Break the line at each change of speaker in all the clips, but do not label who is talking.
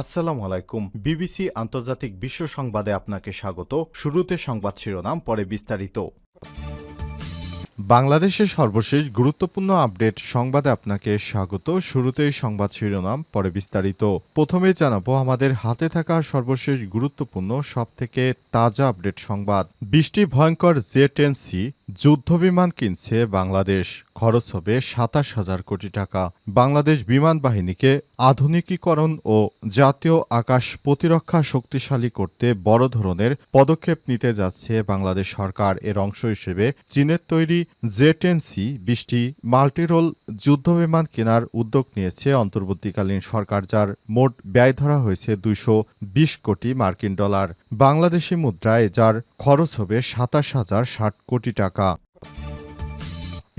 আসসালামু আলাইকুম। বিবিসি আন্তর্জাতিক বিশ্ব সংবাদে আপনাকে স্বাগত। শুরুতে সংবাদ শিরোনাম, পরে বিস্তারিত। বাংলাদেশের সর্বশেষ গুরুত্বপূর্ণ আপডেট সংবাদে আপনাকে স্বাগত। শুরুতেই সংবাদ শিরোনাম, পরে বিস্তারিত। প্রথমে জানাব, আমাদের হাতে থাকা সর্বশেষ গুরুত্বপূর্ণ, সবথেকে তাজা আপডেট সংবাদ। বৃষ্টি ভয়ঙ্কর জেট এন সি যুদ্ধবিমান কিনছে বাংলাদেশ। খরচ হবে সাতাশ হাজার কোটি টাকা। বাংলাদেশ বিমান বাহিনীকে আধুনিকীকরণ ও জাতীয় আকাশ প্রতিরক্ষা শক্তিশালী করতে বড় ধরনের পদক্ষেপ নিতে যাচ্ছে বাংলাদেশ সরকার। এর অংশ হিসেবে চীনের তৈরি জেটেনসি বিশটি মাল্টিরোল যুদ্ধবিমান কেনার উদ্যোগ নিয়েছে। অন্তর্বর্তীকালীন সরকার, যার মোট ব্যয় ধরা হয়েছে দুইশো বিশ কোটি মার্কিন ডলার। বাংলাদেশি মুদ্রায় যার খরচ হবে সাতাশ হাজার ষাট কোটি টাকা।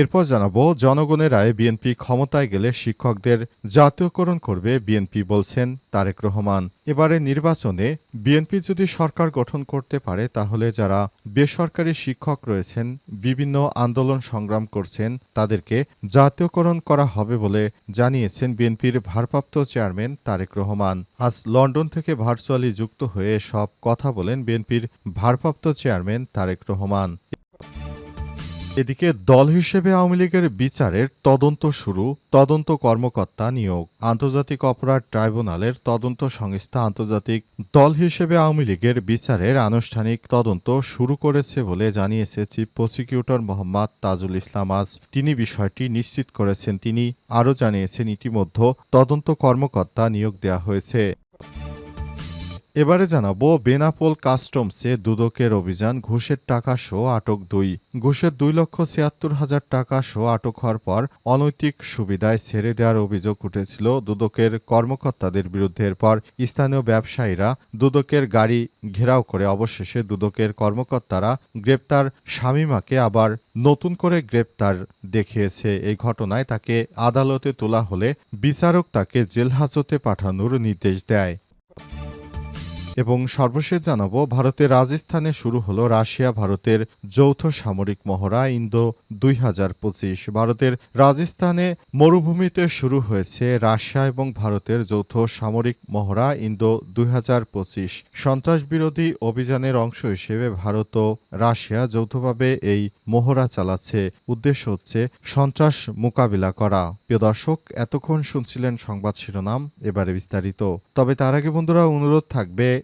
এরপর জানাব, জনগণের রায়ে বিএনপি ক্ষমতায় গেলে শিক্ষকদের জাতীয়করণ করবে বিএনপি বলছেন তারেক রহমান। এবারে নির্বাচনে বিএনপি যদি সরকার গঠন করতে পারে, তাহলে যারা বেসরকারি শিক্ষক রয়েছেন, বিভিন্ন আন্দোলন সংগ্রাম করছেন, তাদেরকে জাতীয়করণ করা হবে বলে জানিয়েছেন বিএনপির ভারপ্রাপ্ত চেয়ারম্যান তারেক রহমান। আজ লন্ডন থেকে ভার্চুয়ালি যুক্ত হয়ে সব কথা বলেন বিএনপির ভারপ্রাপ্ত চেয়ারম্যান তারেক রহমান। এদিকে দল হিসেবে আওয়ামী লীগের বিচারের তদন্ত শুরু, তদন্ত কর্মকর্তা নিয়োগ। আন্তর্জাতিক অপরাধ ট্রাইব্যুনালের তদন্ত সংস্থা আন্তর্জাতিক দল হিসেবে আওয়ামী লীগের বিচারের আনুষ্ঠানিক তদন্ত শুরু করেছে বলে জানিয়েছে চিফ প্রসিকিউটর মোহাম্মদ তাজুল ইসলাম আজ। তিনি বিষয়টি নিশ্চিত করেছেন। তিনি আরও জানিয়েছেন, ইতিমধ্যে তদন্ত কর্মকর্তা নিয়োগ দেওয়া হয়েছে। এবারে জানাব, বেনাপোল কাস্টমসে দুদকের অভিযান, ঘুষের টাকা সহ আটক দুই। ঘুষের দুই লক্ষ ছিয়াত্তর হাজার টাকা সহ আটক হওয়ার পর অনৈতিক সুবিধায় ছেড়ে দেওয়ার অভিযোগ উঠেছিল দুদকের কর্মকর্তাদের বিরুদ্ধে। এরপর স্থানীয় ব্যবসায়ীরা দুদকের গাড়ি ঘেরাও করে অবশেষে দুদকের কর্মকর্তারা গ্রেপ্তার শামীমাকে আবার নতুন করে গ্রেপ্তার দেখিয়েছে। এই ঘটনায় তাকে আদালতে তোলা হলে বিচারক তাকে জেলহাজতে পাঠানোর নির্দেশ দেয়। এবং সর্বশেষ জানাব ভারতের রাজস্থানে শুরু হলো রাশিয়া ভারতের যৌথ সামরিক মহড়া ইন্দো দুই হাজার পঁচিশ। ভারতের রাজস্থানে মরুভূমিতে শুরু হয়েছে রাশিয়া এবং ভারতের যৌথ সামরিক মহড়া ইন্দো দুই হাজার পঁচিশ। সন্ত্রাস বিরোধী অভিযানের অংশ হিসেবে ভারত ও রাশিয়া যৌথভাবে এই মহড়া চালাচ্ছে। উদ্দেশ্য হচ্ছে সন্ত্রাস মোকাবিলা করা। প্রিয় দর্শক, এতক্ষণ শুনছিলেন সংবাদ শিরোনাম, এবারে বিস্তারিত। তবে তার আগে বন্ধুরা, অনুরোধ থাকবে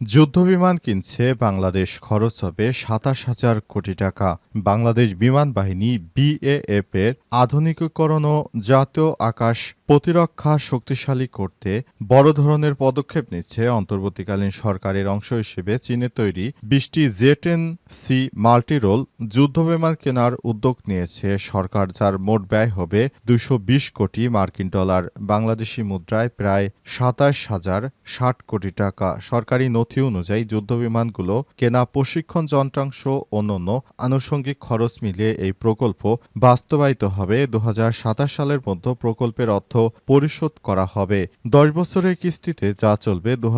যুদ্ধবিমান কিনছে বাংলাদেশ, খরচ হবে সাতাশ হাজার কোটি টাকা। বাংলাদেশ বিমান বাহিনী বিএএফ এর আধুনিকীকরণ ও জাতীয় আকাশ প্রতিরক্ষা শক্তিশালী করতে বড় ধরনের পদক্ষেপ নিচ্ছে অন্তর্বর্তীকালীন সরকারের অংশ হিসেবে চীনের তৈরি বৃষ্টি জেটেন সি মাল্টিরোল যুদ্ধবিমান কেনার উদ্যোগ নিয়েছে সরকার, যার মোট ব্যয় হবে বিশ কোটি মার্কিন ডলার। বাংলাদেশি মুদ্রায় প্রায় সাতাশ হাজার ষাট কোটি টাকা। সরকারি নথি অনুযায়ী যুদ্ধবিমানগুলো কেনা প্রশিক্ষণ যন্ত্রাংশ অন্যান্য আনুষঙ্গিক খরচ মিলিয়ে এই প্রকল্প বাস্তবায়িত হবে। দু সালের মধ্যে প্রকল্পের অর্থ পরিশোধ করা হবে। দশ বছরের কিস্তিতে যা চলবে দু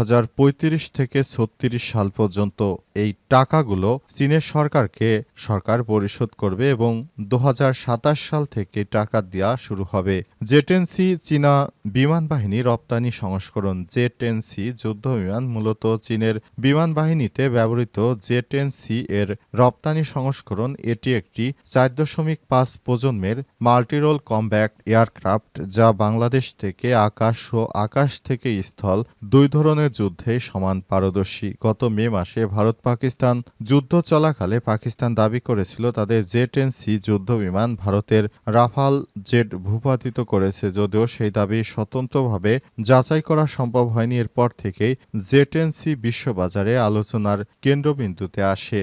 থেকে ছত্রিশ সাল পর্যন্ত। এই টাকাগুলো চীনের সরকারকে সরকার পরিশোধ করবে এবং দু হাজার সাতাশ সাল থেকে টাকা দেওয়া শুরু হবে। জেটেন্সি চীনা বিমান বাহিনী রপ্তানি সংস্করণ জেটেন্সি যুদ্ধ বিমান মূলত চীনের বিমান বাহিনীতে ব্যবহৃত জেটেন্সি এর রপ্তানি সংস্করণ এটি একটি চার দশমিক পাঁচ প্রজন্মের মাল্টিরোল কম্ব্যাক্ট এয়ারক্রাফট যা বাংলাদেশ থেকে আকাশ ও আকাশ থেকে স্থল দুই ধরনের যুদ্ধে সমান পারদর্শী। গত মে মাসে ভারত পাকিস্তান যুদ্ধ চলাকালে পাকিস্তান দাবি করেছিল তাদের জেট এন সি যুদ্ধ বিমান ভারতের রাফাল জেট ভূপাতিত করেছে যদিও সেই দাবি স্বতন্ত্রভাবে যাচাই করা সম্ভব হয়নি। এরপর থেকেই জেট এন সি বিশ্ববাজারে আলোচনার কেন্দ্রবিন্দুতে আসে।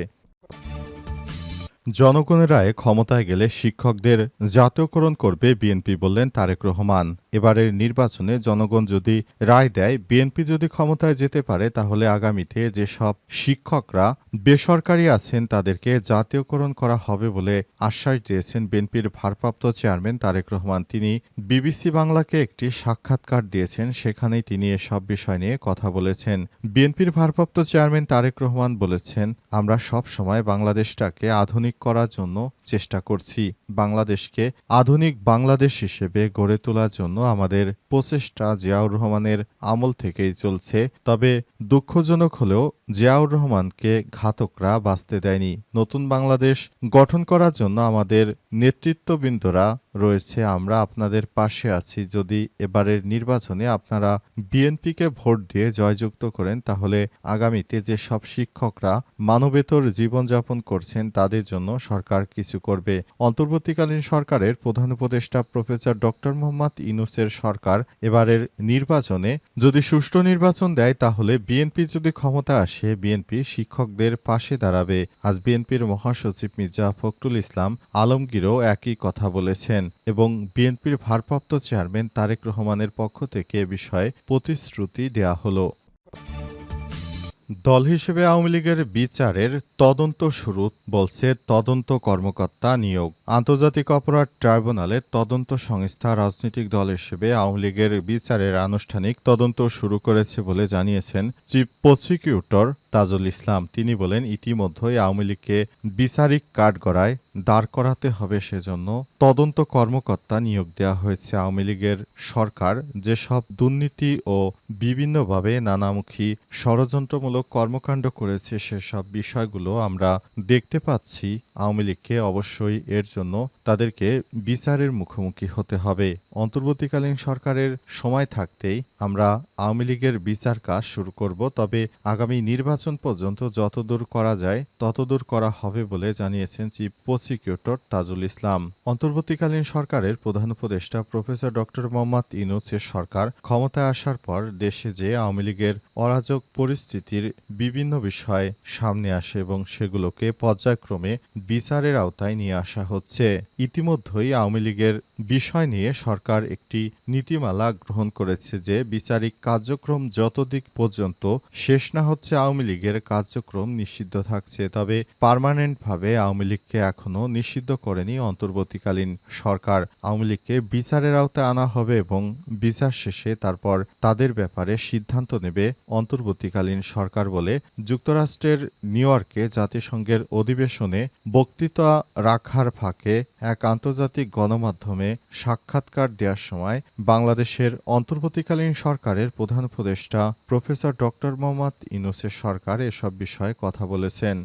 জনগণের রায়ে ক্ষমতায় গেলে শিক্ষকদের জাতীয়করণ করবে বিএনপি বললেন তারেক রহমান। এবারের নির্বাচনে জনগণ যদি রায় দেয়, বিএনপি যদি ক্ষমতায় যেতে পারে, তাহলে আগামীতে যেসব শিক্ষকরা বেসরকারি আছেন, তাদেরকে জাতীয়করণ করা হবে বলে আশ্বাস দিয়েছেন বিএনপির ভারপ্রাপ্ত চেয়ারম্যান তারেক রহমান। তিনি বিবিসি বাংলাকে একটি সাক্ষাৎকার দিয়েছেন, সেখানেই তিনি এসব বিষয় নিয়ে কথা বলেছেন। বিএনপির ভারপ্রাপ্ত চেয়ারম্যান তারেক রহমান বলেছেন, আমরা সব সময় বাংলাদেশটাকে আধুনিক করার জন্য চেষ্টা করছি বাংলাদেশকে আধুনিক বাংলাদেশ হিসেবে গড়ে তোলার জন্য আমাদের প্রচেষ্টা জিয়াউর রহমানের আমল থেকেই চলছে। তবে দুঃখজনক হলেও জিয়াউর রহমানকে ঘাতকরা বাঁচতে দেয়নি। নতুন বাংলাদেশ গঠন করার জন্য আমাদের নেতৃত্ববৃন্দরা রয়েছে, আমরা আপনাদের পাশে আছি। যদি এবারের নির্বাচনে আপনারা বিএনপিকে ভোট দিয়ে জয়যুক্ত করেন, তাহলে আগামীতে যে সব শিক্ষকরা মানবেতর জীবনযাপন করছেন, তাদের জন্য সরকার কিছু করবে। অন্তর্বর্তীকালীন সরকারের প্রধান উপদেষ্টা প্রফেসর ডক্টর মোহাম্মদ ইনুসের সরকার এবারের নির্বাচনে যদি সুষ্ঠু নির্বাচন দেয়, তাহলে বিএনপি যদি ক্ষমতা আসে বিএনপি শিক্ষকদের পাশে দাঁড়াবে। আজ বিএনপির মহাসচিব মির্জা ফখরুল ইসলাম আলমগীরও একই কথা বলেছেন এবং বিএনপির ভারপ্রাপ্ত চেয়ারম্যান তারেক রহমানের পক্ষ থেকে এ বিষয়ে প্রতিশ্রুতি দেয়া হলো। দল হিসেবে আওয়ামী লীগের বিচারের তদন্ত শুরু বলছে তদন্ত কর্মকর্তা নিয়োগ। আন্তর্জাতিক অপরাধ ট্রাইব্যুনালে তদন্ত সংস্থা রাজনৈতিক দল হিসেবে আওয়ামী লীগের বিচারের আনুষ্ঠানিক তদন্ত শুরু করেছে বলে জানিয়েছেন চিফ প্রসিকিউটর তাজুল ইসলাম, তিনি বলেন, ইতিমধ্যেই আওয়ামী লীগকে বিচারিক কাঠগড়ায় দাঁড় করাতে হবে সেজন্য তদন্ত কর্মকর্তা নিয়োগ দেওয়া হয়েছে। আওয়ামী লীগের সরকার যেসব দুর্নীতি ও বিভিন্নভাবে নানামুখী ষড়যন্ত্রমূলক কর্মকাণ্ড করেছে, সেসব বিষয়গুলো আমরা দেখতে পাচ্ছি। আওয়ামী লীগকে অবশ্যই এর জন্য তাদেরকে বিচারের মুখোমুখি হতে হবে। অন্তর্বর্তীকালীন সরকারের সময় থাকতেই আমরা আওয়ামী লীগের বিচার কাজ শুরু করব, তবে আগামী নির্বাচন পর্যন্ত যতদূর করা যায় ততদূর করা হবে বলে জানিয়েছেন চিফ প্রসিকিউটর তাজুল ইসলাম। অন্তর্বর্তীকালীন সরকারের প্রধান উপদেষ্টা প্রফেসর ডক্টর মোহাম্মদ ইনুসের সরকার ক্ষমতায় আসার পর দেশে যে আওয়ামী লীগের অরাজক পরিস্থিতির বিভিন্ন বিষয় সামনে আসে এবং সেগুলোকে পর্যায়ক্রমে বিচারের আওতায় নিয়ে আসা হচ্ছে। ইতিমধ্যেই আওয়ামী লীগের বিষয় নিয়ে সরকার একটি নীতিমালা গ্রহণ করেছে যে বিচারিক কার্যক্রম যতদিক পর্যন্ত শেষ না হচ্ছে আওয়ামী লীগের কার্যক্রম নিষিদ্ধ থাকছে, তবে পার্মানেন্টভাবে আওয়ামী লীগকে এখনও নিষিদ্ধ করেনি অন্তর্বর্তীকালীন সরকার। আওয়ামী লীগকে বিচারের আওতায় আনা হবে এবং বিচার শেষে তারপর তাদের ব্যাপারে সিদ্ধান্ত নেবে অন্তর্বর্তীকালীন সরকার বলে যুক্তরাষ্ট্রের নিউ ইয়র্কে জাতিসংঘের অধিবেশনে বক্তৃতা রাখার ফাঁকে এক আন্তর্জাতিক গণমাধ্যমে সাক্ষাৎকার দেওয়ার সময় বাংলাদেশের অন্তর্বর্তীকালীন সরকারের প্রধান উপদেষ্টা প্রফেসর ডক্টর মোহাম্মদ ইনোসের সরকার এসব বিষয়ে কথা বলেছেন।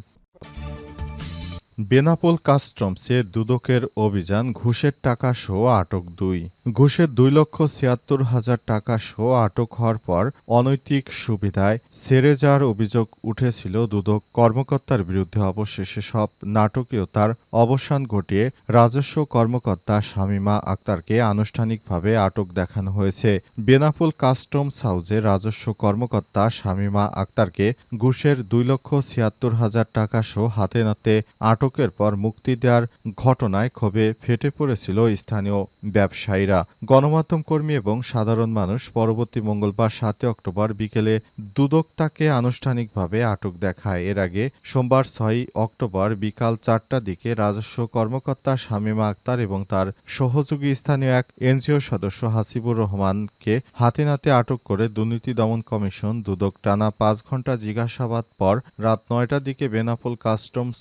বেনাপোল কাস্টমসে দুদকের অভিযান, ঘুষের টাকা সহ আটক দুই। ঘুষের দুই লক্ষ ছিয়াত্তর হাজার টাকা সহ আটক হওয়ার পর অনৈতিক সুবিধায় সেরে যাওয়ার অভিযোগ উঠেছিল দুদক। কর্মকর্তার বিরুদ্ধে অবশেষে সব নাটকীয়তার অবসান ঘটিয়ে রাজস্ব কর্মকর্তা শামীমা আক্তারকে আনুষ্ঠানিকভাবে আটক দেখানো হয়েছে। বেনাপোল কাস্টমস হাউজে রাজস্ব কর্মকর্তা শামীমা আক্তারকে ঘুষের দুই লক্ষ ছিয়াত্তর হাজার টাকা সহ হাতে নাতে আটকের পর মুক্তি দেওয়ার ঘটনায় ক্ষোভে ফেটে পড়েছিল স্থানীয় ব্যবসায়ীরা। গণমাধ্যম কর্মী এবং সাধারণ মানুষ পরবর্তী মঙ্গলবার সাতই অক্টোবর বিকেলে দুদক তাকে আনুষ্ঠানিকভাবে আটক দেখায়। এর আগে সোমবার ছয়ই অক্টোবর বিকাল চারটার দিকে রাজস্ব কর্মকর্তা শামীমা আক্তার এবং তার সহযোগী স্থানীয় এক এনজিও সদস্য হাসিবুর রহমানকে হাতে নাতে আটক করে দুর্নীতি দমন কমিশন দুদক টানা পাঁচ ঘণ্টা জিজ্ঞাসাবাদ পর রাত নয়টার দিকে বেনাপোল কাস্টমস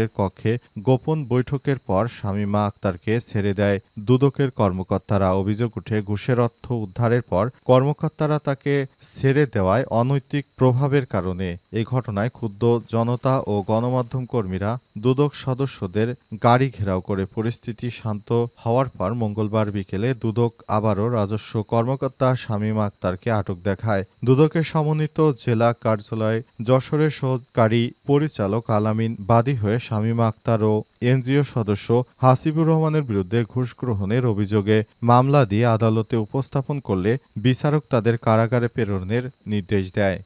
কমিশনারের কক্ষে গোপন বৈঠকের পর শামীমা আক্তারকে ছেড়ে দেয় দুদকের কর্মকর্তারা। অভিযোগ উঠে ঘুষের অর্থ উদ্ধারের পর কর্মকর্তারা তাকে ছেড়ে দেওয়ায় অনৈতিক প্রভাবের কারণে। এই ঘটনায় ক্ষুব্ধ জনতা ও গণমাধ্যম কর্মীরা দুদক সদস্যদের গাড়ি ঘেরাও করে পরিস্থিতি শান্ত হওয়ার পর মঙ্গলবার বিকেলে দুদক আবারও রাজস্ব কর্মকর্তা শামীম আক্তারকে আটক দেখায়। দুদকের সমন্বিত জেলা কার্যালয় যশোরের সহকারী পরিচালক আলামিন বাদী হয়ে শামীমা আক্তার ও এনজিও সদস্য হাসিবুর রহমানের বিরুদ্ধে ঘুষ গ্রহণের অভিযোগে মামলা দিয়ে আদালতে উপস্থাপন করলে বিচারক তাদের কারাগারে প্রেরণের নির্দেশ দেয়।